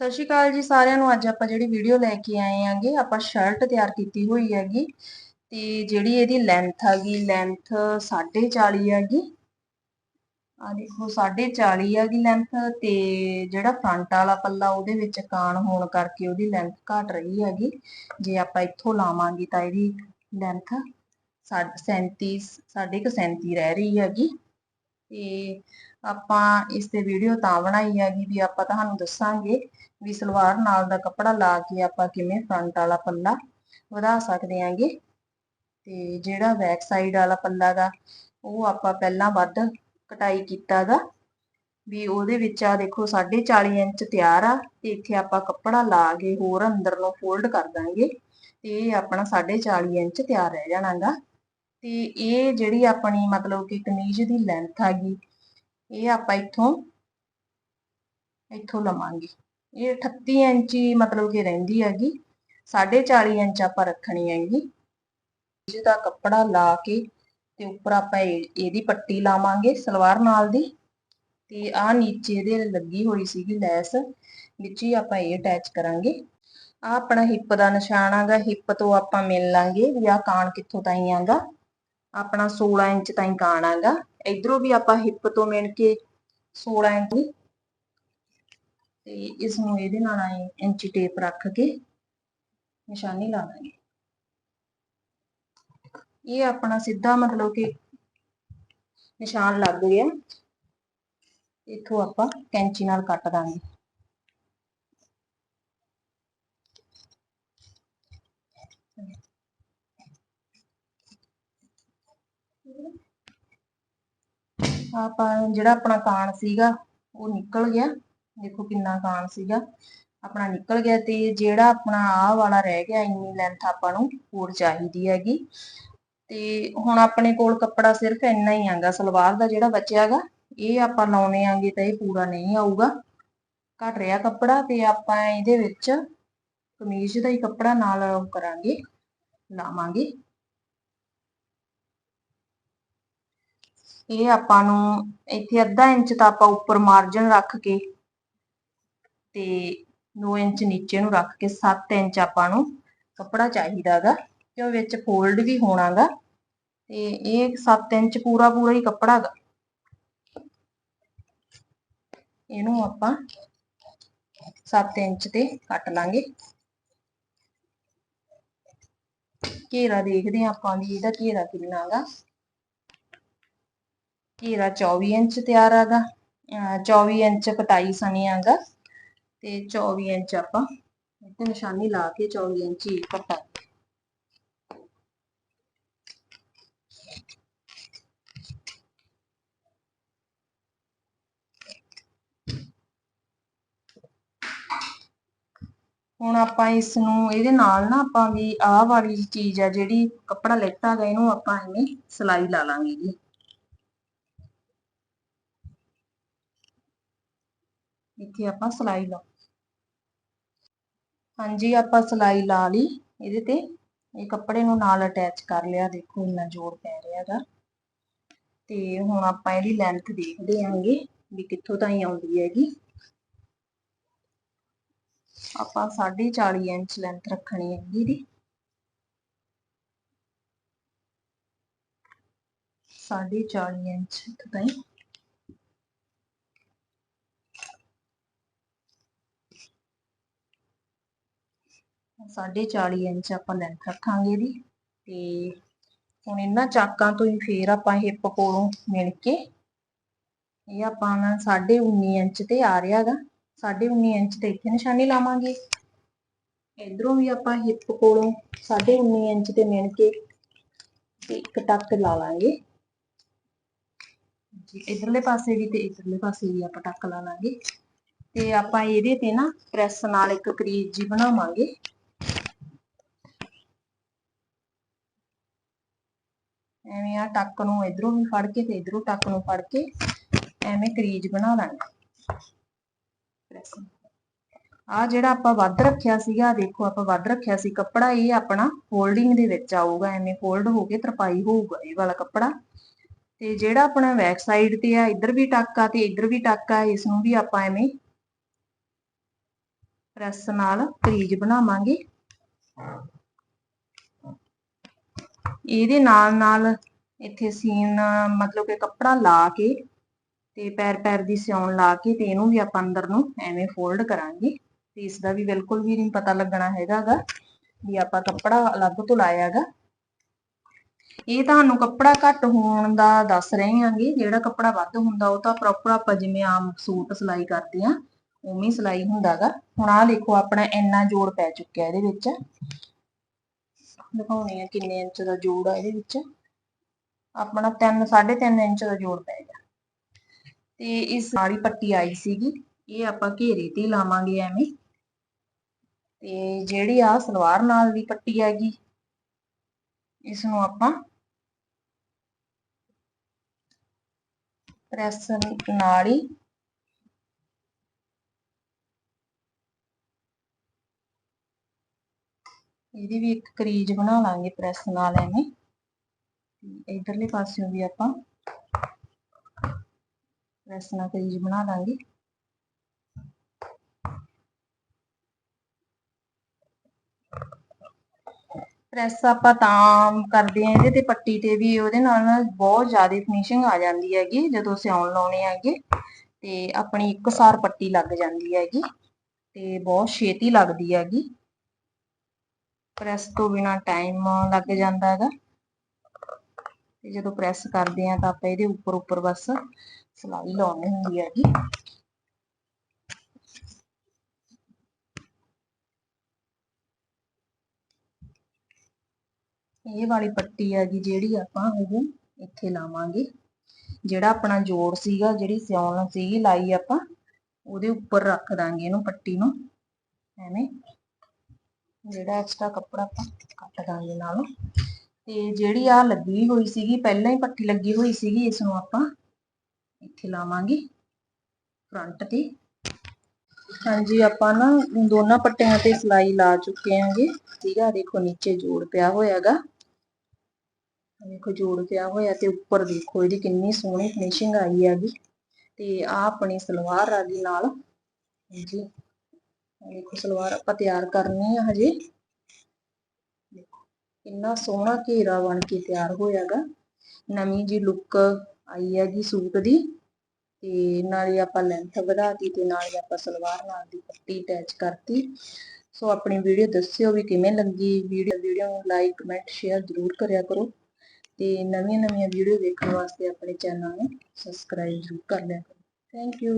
ਸਤਿ ਸ਼੍ਰੀ ਅਕਾਲ ਜੀ ਸਾਰਿਆਂ ਨੂੰ। ਅੱਜ ਆਪਾਂ ਜਿਹੜੀ ਵੀਡੀਓ ਲੈ ਕੇ ਆਏ ਆਂਗੇ, ਆਪਾਂ ਸ਼ਰਟ ਤਿਆਰ ਕੀਤੀ ਹੋਈ ਹੈਗੀ ਤੇ ਜਿਹੜੀ ਇਹਦੀ ਲੈਂਥ ਹੈਗੀ ਲੈਂਥ 40.5 ਹੈਗੀ। ਆ ਦੇਖੋ 40.5 ਹੈਗੀ ਲੈਂਥ ਤੇ ਜਿਹੜਾ ਫਰੰਟ ਵਾਲਾ ਪੱਲਾ ਉਹਦੇ ਵਿੱਚ ਕਾਣ ਹੋਣ ਕਰਕੇ ਉਹਦੀ ਲੈਂਥ ਘਟ ਰਹੀ ਹੈਗੀ। ਜੇ ਆਪਾਂ ਇੱਥੋਂ ਲਾਵਾਂਗੇ ਤਾਂ ਇਹਦੀ ਲੈਂਥ 37 37 ਰਹਿ ਰਹੀ ਹੈਗੀ। ਤੇ ਆਪਾਂ ਇਸ ਤੇ ਵੀਡੀਓ ਤਾਂ ਬਣਾਈ ਹੈਗੀ ਵੀ ਆਪਾਂ ਤੁਹਾਨੂੰ ਦੱਸਾਂਗੇ ਵੀ ਸਲਵਾਰ ਨਾਲ ਦਾ ਕੱਪੜਾ ਲਾ ਕੇ ਆਪਾਂ ਕਿਵੇਂ ਫਰੰਟ ਵਾਲਾ ਪੱਲਾ ਵਧਾ ਸਕਦੇ ਆਂਗੇ ਤੇ ਜਿਹੜਾ ਬੈਕ ਸਾਈਡ ਵਾਲਾ ਪੱਲਾ ਦਾ ਉਹ ਆਪਾਂ ਪਹਿਲਾਂ ਵੱਧ ਕਟਾਈ ਕੀਤਾ ਕੀਤਾਗਾ ਵੀ ਉਹਦੇ ਵਿੱਚ ਆ ਦੇਖੋ 40 ਇੰਚ ਤਿਆਰ ਆ, ਤੇ ਇੱਥੇ ਆਪਾਂ ਕੱਪੜਾ ਲਾ ਕੇ ਹੋਰ ਅੰਦਰ ਨੂੰ ਫੋਲਡ ਕਰ ਦਾਂਗੇ, ਤੇ ਇਹ ਆਪਣਾ 40 ਇੰਚ ਤਿਆਰ ਰਹਿ ਜਾਣਾਗਾ ਤੇ ਇਹ ਜਿਹੜੀ ਆਪਣੀ ਮਤਲਬ ਕਿ ਕਮੀਜ਼ ਦੀ ਲੈਂਥ ਆਗੀ ਇਹ ਆਪਾਂ ਇੱਥੋਂ ਇੱਥੋਂ ਲਵਾਂਗੇ। ਇਹ 38 ਇੰਚੀ ਮਤਲਬ ਕਿ ਰਹਿੰਦੀ ਹੈਗੀ 40 ਇੰਚ ਆਪਾਂ ਰੱਖਣੀ ਹੈਗੀ। ਜਿਹਦਾ ਕੱਪੜਾ ਲਾ ਕੇ ਤੇ ਉੱਪਰ ਆਪਾਂ ਇਹਦੀ ਪੱਟੀ ਲਾਵਾਂਗੇ ਸਲਵਾਰ ਨਾਲ ਦੀ। ਤੇ ਆ ਨੀਚੇ ਦੇ ਲੱਗੀ ਹੋਈ ਸੀਗੀ ਲੈਸ, ਵਿੱਚ ਹੀ ਆਪਾਂ ਇਹ ਅਟੈਚ ਕਰਾਂਗੇ। ਆ ਆਪਣਾ ਹਿੱਪ ਦਾ ਨਿਸ਼ਾਨ ਆਗਾ, ਹਿੱਪ ਤੋਂ ਆਪਾਂ ਮਿਲ ਲਾਂਗੇ, ਵੀ ਆ ਕਾਣ ਕਿੱਥੋਂ ਤਾਈਂ ਆਗਾ। ਆਪਣਾ 16 ਇੰਚ ਤਾਈਂ ਕਾਣ ਆਗਾ ਇਧਰੋਂ ਵੀ ਆਪਾਂ ਹਿੱਪ ਤੋਂ ਮਿਣ ਕੇ 16 ਇੰਚ ਤੇ ਇਸ ਨੂੰ ਇਹਦੇ ਨਾਲ ਆਏ ਇੰਚੀ ਟੇਪ ਰੱਖ ਕੇ ਨਿਸ਼ਾਨੀ ਲਾ ਦਾਂਗੇ। ਇਹ ਆਪਣਾ ਸਿੱਧਾ ਮਤਲਬ ਕਿ ਨਿਸ਼ਾਨ ਲੱਗ ਗਿਆ। ਇੱਥੋਂ ਆਪਾਂ ਕੈਂਚੀ ਨਾਲ ਕੱਟ ਦਾਂਗੇ। ਆਪਾਂ ਜਿਹੜਾ ਆਪਣਾ ਕਾਣ ਸੀਗਾ, ਉਹ ਨਿਕਲ ਗਿਆ। ਦੇਖੋ ਕਿੰਨਾ ਕਾਣ ਸੀਗਾ। ਆਪਣਾ ਨਿਕਲ ਗਿਆ ਤੇ ਜਿਹੜਾ ਆਪਣਾ ਆਹ ਵਾਲਾ ਰਹਿ ਗਿਆ, ਇੰਨੀ ਲੈਂਥ ਆਪਾਂ ਨੂੰ ਹੋਰ ਚਾਹੀਦੀ ਹੈਗੀ। ਤੇ ਹੁਣ ਆਪਣੇ ਕੋਲ ਕੱਪੜਾ ਸਿਰਫ ਇੰਨਾ ਹੀ ਆਗਾ ਸਲਵਾਰ ਦਾ ਜਿਹੜਾ ਬਚਿਆਗਾ ਇਹ ਆਪਾਂ ਲਾਉਣੇ ਆਂਗੇ ਤਾਂ ਇਹ ਪੂਰਾ ਨਹੀਂ ਆਊਗਾ। ਘਟ ਰਿਹਾ ਕੱਪੜਾ ਤੇ ਆਪਾਂ ਇਹਦੇ ਵਿੱਚ ਕਮੀਜ਼ ਦਾ ਹੀ ਕੱਪੜਾ ਨਾਲ ਕਰਾਂਗੇ, ਲਾਵਾਂਗੇ। ਇਹ ਆਪਾਂ ਨੂੰ ਇੱਥੇ ਅੱਧਾ ਇੰਚ ਤਾਂ ਆਪਾਂ ਉੱਪਰ ਮਾਰਜਨ ਰੱਖ ਕੇ ਤੇ 2 ਇੰਚ ਨੀਚੇ ਨੂੰ ਰੱਖ ਕੇ 7 ਇੰਚ ਆਪਾਂ ਨੂੰ ਕੱਪੜਾ ਚਾਹੀਦਾਗਾ ਕਿਉਂ ਵਿੱਚ ਫੋਲਡ ਵੀ ਹੋਣਾਗਾ ਤੇ ਇਹ 7 ਇੰਚ ਪੂਰਾ ਪੂਰਾ ਹੀ ਕੱਪੜਾ ਹੈਗਾ ਇਹਨੂੰ ਆਪਾਂ 7 ਇੰਚ ਤੇ ਕੱਟ ਲਾਂਗੇ। ਘੇਰਾ ਦੇਖਦੇ ਆਪਾਂ ਵੀ ਇਹਦਾ ਘੇਰਾ ਕਿੰਨਾ ਹੈਗਾ ਘੇਰਾ 24 ਇੰਚ ਤਿਆਰ ਹੈਗਾ 24 ਇੰਚ ਕਟਾਈ ਸਣੀ ਹੈਗਾ ਤੇ 24 ਇੰਚ ਆਪਾਂ ਇੱਥੇ ਨਿਸ਼ਾਨੀ ਲਾ ਕੇ 24 ਇੰਚ ਹੀ ਕੱਟਾ ਹੁਣ ਆਪਾਂ ਇਸ ਨੂੰ ਇਹਦੇ ਨਾਲ ਨਾ ਆਪਾਂ ਵੀ ਆਹ ਵਾਲੀ ਚੀਜ਼ ਆ ਜਿਹੜੀ ਕੱਪੜਾ ਲੈਤਾ ਹੈਗਾ ਇਹਨੂੰ ਆਪਾਂ ਐਵੇਂ ਸਲਾਈ ਲਾ ਲਾਂਗੇ ਜੀ। ਇੱਥੇ ਆਪਾਂ ਸਲਾਈ ਲਾ ਹਾਂਜੀ, ਆਪਾਂ ਸਲਾਈ ਲਾ ਲਈ। ਇਹਦੇ ਤੇ ਇਹ ਕੱਪੜੇ ਨੂੰ ਨਾਲ ਅਟੈਚ ਕਰ ਲਿਆ। ਦੇਖੋ ਇੰਨਾ ਜ਼ੋਰ ਪੈ ਰਿਹਾ ਹੈਗਾ। ਤੇ ਹੁਣ ਆਪਾਂ ਇਹਦੀ ਲੈਂਥ ਦੇਖਦੇ ਆਂਗੇ ਵੀ ਕਿੱਥੋਂ ਤਾਈਂ ਆਉਂਦੀ ਹੈਗੀ। ਆਪਾਂ 40 ਇੰਚ ਲੈਂਥ ਰੱਖਣੀ ਹੈ ਇਹਦੀ। 40 ਇੰਚ ਇੱਥੋਂ ਤਾਈਂ। ਸਾਢੇ 40 ਇੰਚ ਆਪਾਂ ਲੈਂਥ ਰੱਖਾਂਗੇ ਇਹਦੀ ਤੇ ਹੁਣ ਇਹਨਾਂ ਚਾਕਾਂ ਤੋਂ ਹੀ ਫੇਰ ਆਪਾਂ ਹਿੱਪ ਕੋਲੋਂ ਮਿਲ ਕੇ ਇਹ ਆਪਾਂ ਨਾ 19 ਇੰਚ ਤੇ ਆ ਰਿਹਾਗਾ 19 ਇੰਚ ਤੇ ਇੱਥੇ ਨਿਸ਼ਾਨੀ ਲਾਵਾਂਗੇ। ਇਧਰੋਂ ਵੀ ਆਪਾਂ ਹਿੱਪ ਕੋਲੋਂ 19 ਇੰਚ ਤੇ ਮਿਲ ਕੇ ਇੱਕ ਟੱਕ ਲਾ ਲਾਂਗੇ। ਜੀ, ਇਧਰਲੇ ਪਾਸੇ ਵੀ ਤੇ ਇਧਰਲੇ ਪਾਸੇ ਵੀ ਆਪਾਂ ਟੱਕ ਲਾ ਲਾਂਗੇ। ਤੇ ਆਪਾਂ ਇਹਦੇ ਤੇ ਨਾ ਪ੍ਰੈਸ ਨਾਲ ਇੱਕ ਕਰੀਜ਼ ਜੀ ਬਣਾਵਾਂਗੇ। ਐਵੇਂ ਆ ਟੱਕ ਨੂੰ ਇਧਰੋਂ ਵੀ ਫੜ ਕੇ ਤੇ ਇਧਰੋਂ ਟੱਕ ਨੂੰ ਫੜ ਕੇ ਐਵੇਂ ਕਰੀਜ ਬਣਾ ਲਾਂਗੇ ਆ ਜਿਹੜਾ ਆਪਾਂ ਵੱਧ ਰੱਖਿਆ ਸੀਗਾ ਦੇਖੋ ਆਪਾਂ ਵੱਧ ਰੱਖਿਆ ਸੀ ਕੱਪੜਾ, ਇਹ ਆਪਣਾ ਫੋਲਡਿੰਗ ਦੇ ਵਿੱਚ ਆਊਗਾ, ਐਵੇਂ ਫੋਲਡ ਹੋ ਕੇ ਤਰਪਾਈ ਹੋਊਗਾ ਇਹ ਵਾਲਾ ਕੱਪੜਾ। ਤੇ ਜਿਹੜਾ ਆਪਣਾ ਬੈਕ ਸਾਈਡ ਤੇ ਆ, ਇੱਧਰ ਵੀ ਟੱਕ ਆ ਤੇ ਇੱਧਰ ਵੀ ਟੱਕ ਆ, ਇਸ ਨੂੰ ਵੀ ਆਪਾਂ ਐਵੇਂ ਪ੍ਰੈਸ ਨਾਲ ਕਰੀਜ ਬਣਾਵਾਂਗੇ। ਇਹਦੇ ਨਾਲ ਨਾਲ ਇੱਥੇ ਸੀਨ, ਮਤਲਬ ਕਿ ਕੱਪੜਾ ਲਾ ਕੇ ਤੇ ਪੈਰ ਪੈਰ ਦੀ ਸਿਉਣ ਲਾ ਕੇ ਤੇ ਇਹਨੂੰ ਵੀ ਆਪਾਂ ਅੰਦਰ ਨੂੰ ਐਵੇਂ ਫੋਲਡ ਕਰਾਂਗੇ। ਤੇ ਇਸ ਦਾ ਵੀ ਬਿਲਕੁਲ ਵੀ ਨਹੀਂ ਪਤਾ ਲੱਗਣਾ ਹੈਗਾਗਾ ਵੀ ਆਪਾਂ ਕੱਪੜਾ ਅਲੱਗ ਤੋਂ ਲਾਇਆਗਾ। ਇਹ ਤੁਹਾਨੂੰ ਕੱਪੜਾ ਘੱਟ ਹੋਣ ਦਾ ਦੱਸ ਰਹੇ ਹਾਂਗੇ, ਜਿਹੜਾ ਕੱਪੜਾ ਵੱਧ ਹੁੰਦਾ ਉਹ ਤਾਂ ਪ੍ਰੋਪਰ ਆਪਾਂ ਜਿਵੇਂ ਆਮ ਸੂਟ ਸਿਲਾਈ ਕਰਦੇ ਆ ਉਵੇਂ ਸਿਲਾਈ ਹੁੰਦਾਗਾ। ਹੁਣ ਆਹ ਦੇਖੋ, ਆਪਣਾ ਇੰਨਾ ਜੋੜ ਪੈ ਚੁੱਕਿਆ ਇਹਦੇ ਵਿੱਚ। ਦਿਖਾਉਣੀ ਆ ਕਿੰਨੇ ਇੰਚ ਦਾ ਜੋੜ ਆ ਇਹਦੇ ਵਿੱਚ। ਆਪਣਾ 3 3.5 ਇੰਚ ਦਾ ਜੋੜ ਪੈ ਗਿਆ। ਤੇ ਇਸ ਸਾਰੀ ਪੱਟੀ ਆਈ ਸੀਗੀ, ਇਹ ਆਪਾਂ ਘੇਰੇ ਤੇ ਲਾਵਾਂਗੇ ਐਵੇਂ। ਤੇ ਜਿਹੜੀ ਆ ਸਲਵਾਰ ਨਾਲ ਦੀ ਪੱਟੀ ਹੈਗੀ ਇਸ ਨੂੰ ਆਪਾਂ ਪ੍ਰੈਸ ਨਾਲ ਹੀ ਇਹਦੀ ਵੀ ਇੱਕ ਕਰੀਜ ਬਣਾ ਲਾਂਗੇ ਪ੍ਰੈਸ ਨਾਲ ਐਵੇਂ। ਇਧਰਲੇ ਪਾਸਿਓਂ ਵੀ ਆਪਾਂ ਪ੍ਰੈਸ ਨਾਲ ਕਰੀਜ ਬਣਾ ਲਾਂਗੇ। ਪ੍ਰੈਸ ਆਪਾਂ ਤਾਂ ਕਰਦੇ ਆ ਇਹਦੇ ਤੇ ਪੱਟੀ ਤੇ ਵੀ ਉਹਦੇ ਨਾਲ ਨਾਲ ਬਹੁਤ ਜ਼ਿਆਦਾ ਫਿਨਿਸ਼ਿੰਗ ਆ ਜਾਂਦੀ ਹੈਗੀ, ਜਦੋਂ ਸਿਉਣ ਲਾਉਣੇ ਹੈਗੇ। ਤੇ ਆਪਣੀ ਇੱਕਸਾਰ ਪੱਟੀ ਲੱਗ ਜਾਂਦੀ ਹੈਗੀ ਤੇ ਬਹੁਤ ਛੇਤੀ ਲੱਗਦੀ ਹੈਗੀ। ਪ੍ਰੈਸ ਤੋਂ ਬਿਨਾ ਟਾਈਮ ਲੱਗ ਜਾਂਦਾ ਹੈਗਾ। ਤੇ ਜਦੋਂ ਪ੍ਰੈਸ ਕਰਦੇ ਆ ਤਾਂ ਆਪਾਂ ਇਹਦੇ ਉੱਪਰ ਉੱਪਰ ਬਸ ਸਲਾਈ ਲਾਉਣੀ ਹੁੰਦੀ ਹੈਗੀ। ਇਹ ਵਾਲੀ ਪੱਟੀ ਹੈਗੀ ਜਿਹੜੀ ਆਪਾਂ ਉਹ ਇੱਥੇ ਲਾਵਾਂਗੇ। ਜਿਹੜਾ ਆਪਣਾ ਜੋੜ ਸੀਗਾ, ਜਿਹੜੀ ਸਿਉਣ ਸੀਗੀ ਲਾਈ ਆਪਾਂ, ਉਹਦੇ ਉੱਪਰ ਰੱਖ ਦਾਂਗੇ ਇਹਨੂੰ ਪੱਟੀ ਨੂੰ। ਐਵੇਂ। ਜਿਹੜਾ ਐਕਸਟਰਾ ਕੱਪੜਾ ਆਪਾਂ ਕੱਟ ਦਾਂਗੇ ਨਾਲ। ਤੇ ਜਿਹੜੀ ਆ ਲੱਗੀ ਹੋਈ ਸੀਗੀ, ਪਹਿਲਾਂ ਹੀ ਪੱਟੀ ਲੱਗੀ ਹੋਈ ਸੀਗੀ ਇਸ ਨੂੰ ਆਪਾਂ ਇੱਥੇ ਲਾਵਾਂਗੇ ਫਰੰਟ ਤੇ। ਹਾਂਜੀ ਆਪਾਂ ਨਾ ਦੋਨਾਂ ਪੱਟਿਆਂ ਤੇ ਸਲਾਈ ਲਾ ਚੁੱਕੇ ਆਂਗੇ ਠੀਕ ਆ, ਦੇਖੋ ਨੀਚੇ ਜੋੜ ਪਿਆ ਹੋਇਆਗਾ। ਦੇਖੋ ਜੋੜ ਪਿਆ ਹੋਇਆ ਤੇ ਉੱਪਰ ਦੇਖੋ ਇਹਦੀ ਕਿੰਨੀ ਸੋਹਣੀ ਫਿਨਿਸ਼ਿੰਗ ਆਈ ਹੈਗੀ। ਤੇ ਆ ਆਪਣੀ ਸਲਵਾਰ ਆ ਗਈ ਨਾਲ। ਜੀ ਦੇਖੋ ਸਲਵਾਰ ਆਪਾਂ ਤਿਆਰ ਕਰਨੀ ਆ ਹਜੇ। ਦੇਖੋ, ਕਿੰਨਾ ਸੋਹਣਾ ਘੇਰਾ ਬਣ ਕੇ ਤਿਆਰ ਹੋਇਆਗਾ। ਨਵੀਂ ਜੀ ਲੁੱਕ ਆਈ ਹੈਗੀ ਸੂਟ ਦੀ। ਤੇ ਨਾਲੇ ਆਪਾਂ ਲੈਂਥ ਵਧਾਤੀ ਤੇ ਨਾਲੇ ਆਪਾਂ ਸਲਵਾਰ ਨਾਲ ਦੀ ਪੱਟੀ ਅਟੈਚ ਕਰਤੀ। ਸੋ ਆਪਣੀ ਵੀਡੀਓ ਦੱਸਿਓ ਵੀ ਕਿਵੇਂ ਲੱਗੀ। ਵੀਡੀਓ ਵੀਡੀਓ ਨੂੰ ਲਾਈਕ ਕਮੈਂਟ ਸ਼ੇਅਰ ਜ਼ਰੂਰ ਕਰਿਆ ਕਰੋ। ਤੇ ਨਵੀਆਂ ਨਵੀਆਂ ਵੀਡੀਓ ਦੇਖਣ ਵਾਸਤੇ ਆਪਣੇ ਚੈਨਲ ਨੂੰ ਸਬਸਕ੍ਰਾਈਬ ਜ਼ਰੂਰ ਕਰ ਲਿਆ ਕਰੋ। Thank you